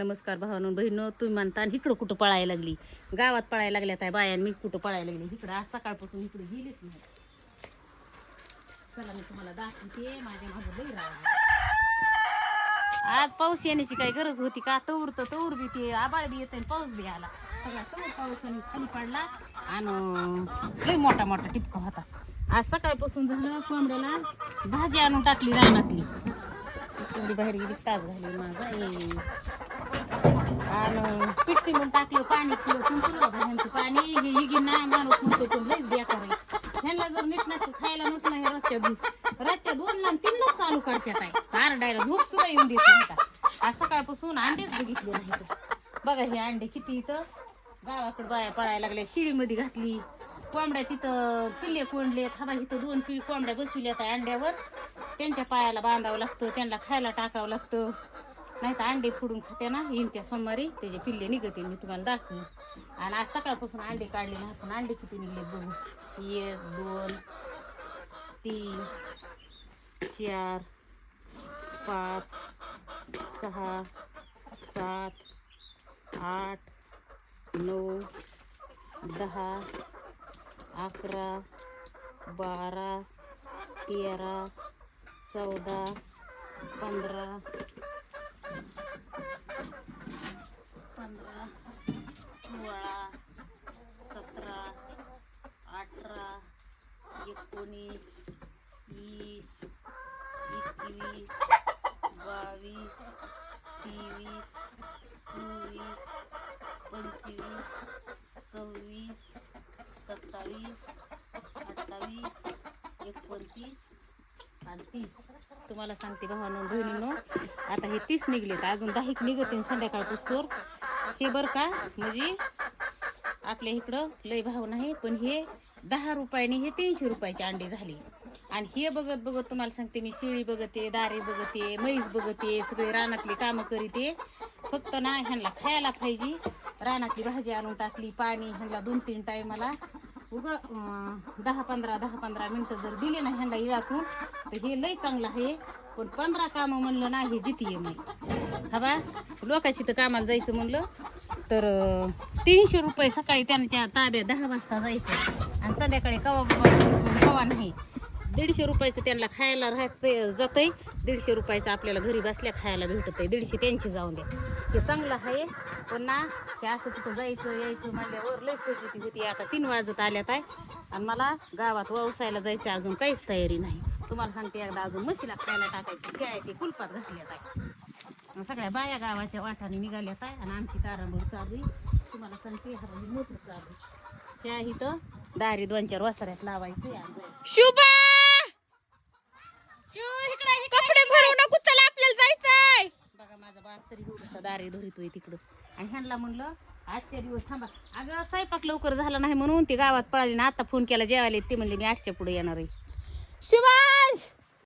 नमस्कार भावानं बहिणं तुम्ही म्हणता आणि इकडं कुठं पळायला लागली? गावात पळायला लागल्या आहे बाया मी कुठं पळायला लागली? इकडं आज सकाळपासून इकडे गेलेच नाही. चला मी तुम्हाला दाखवते माझ्या माझं बहिरा आज पाऊस येण्याची काही गरज होती का? तवर तर तवर बी ते आबाळ बी येते पाऊस बी आला. सगळा तवर पाऊस आणि खाली पडला आणि लई मोठा मोठा टिपका होता. आज सकाळपासून झालं कोंबड्याला भाजी आणून टाकली रानातली. बाहेर गेली तास झाली माझा आणि पिटती म्हणून टाकलं पाणी पिलं तुमचं ह्यांचं पाणी हे इगी नाही माणूस म्हणतो पण लईच बेकार आहे. ह्यांना जर नीटनाटक खायला नसलं हे रस्त्या दूध रातच्या दोन आणि तीनलाच चालू करतात आहे आरडायला झोप सुद्धा येऊन देत नाही आज सकाळपासून अंडेच बघितले नाही बघा हे अंडे किती इथं. गावाकडे बाया पळायला लागल्या शिळीमध्ये घातली. कोंबड्या तिथं पिल्ले कोंडले. थांबा इथं दोन पिळी कोंबड्या बसविल्यात आहे अंड्यावर. त्यांच्या पायाला बांधावं लागतं त्यांना खायला टाकावं लागतं. नाही तर अंडे फोडून खाते ना येईन त्या सोमवारी. त्याचे पिल्ले निघते मी तुम्हाला दाखवीन. आणि आज सकाळपासून अंडे काढले ना पण अंडे किती निघले बघू. एक दोन तीन चार पाच सहा सात आठ नऊ दहा अकरा बारा तेरा चौदा पंधरा एकोणीस वीस एकवीस बावीस तेवीस चोवीस पंचवीस सव्वीस सत्तावीस अठ्ठावीस एकोणतीस आणि तीस. तुम्हाला सांगते भावानं बहिणीनं आता हे तीस निघलेत. अजून दहा निघत संध्याकाळ पुस्तोर हे बरं का म्हणजे आपल्या इकडं लय भाव नाही पण हे दहा रुपयाने हे तीनशे रुपयाचे अंडे झाले. आणि हे बघत बघत तुम्हाला सांगते मी शेळी बघते दारे बघते म्हैस बघते सगळे रानातली कामं करीते. फक्त ना ह्यांना खायला पाहिजे. रानातली भाजी आणून टाकली पाणी ह्यांना दोन तीन टायमाला. उग दहा पंधरा दहा पंधरा मिनटं जर दिले ना ह्यांना इळातून तर हे लय चांगलं आहे. पण पंधरा कामं म्हणलं ना हे जितीये मी. हवा लोकाशी तर कामाला जायचं म्हणलं. तर तीनशे रुपये सकाळी त्यांच्या ताब्यात दहा वाजता जायचं. आणि संध्याकाळी कवा बाबा कवा नाही. दीडशे रुपयाचं त्यांना खायला राहत जातंय. दीडशे रुपयाचं आपल्याला घरी बसल्या खायला भेटतंय. आहे दीडशे त्यांचे जाऊन द्या. हे चांगलं आहे. पण ना हे असं कुठं जायचं यायचं म्हणल्यावर लई फजिती होती. आता तीन वाजत आल्यात आहे. आणि मला गावात व्यवसायाला जायचं अजून काहीच तयारी नाही. तुम्हाला सांगते एकदा अजून म्हशीला खायला टाकायची शेळ्या ते कुलपात घातल्यात आहे. सगळ्या बाया गावाच्या वाटाने निघाल्यात आहे आणि आमची तारांबळ चालू आहे. तुम्हाला सांगते हा मोठं चालू आहे. त्या इथं दारी दोन चार वसाऱ्यात लावायचं. शुभा! कपडे भरू नको चला आपल्याला जायचंय. बघा माझा बाप तरी एवढसा दारी धरितोय तिकडं. आणि ह्यांना म्हणलं आजच्या दिवस थांबा. अगं स्वयंपाक लवकर झाला नाही म्हणून ते गावात पळाले ना आता फोन केला जेवायला ते म्हणले मी आठच्या पुढे येणार आहे. शिवांश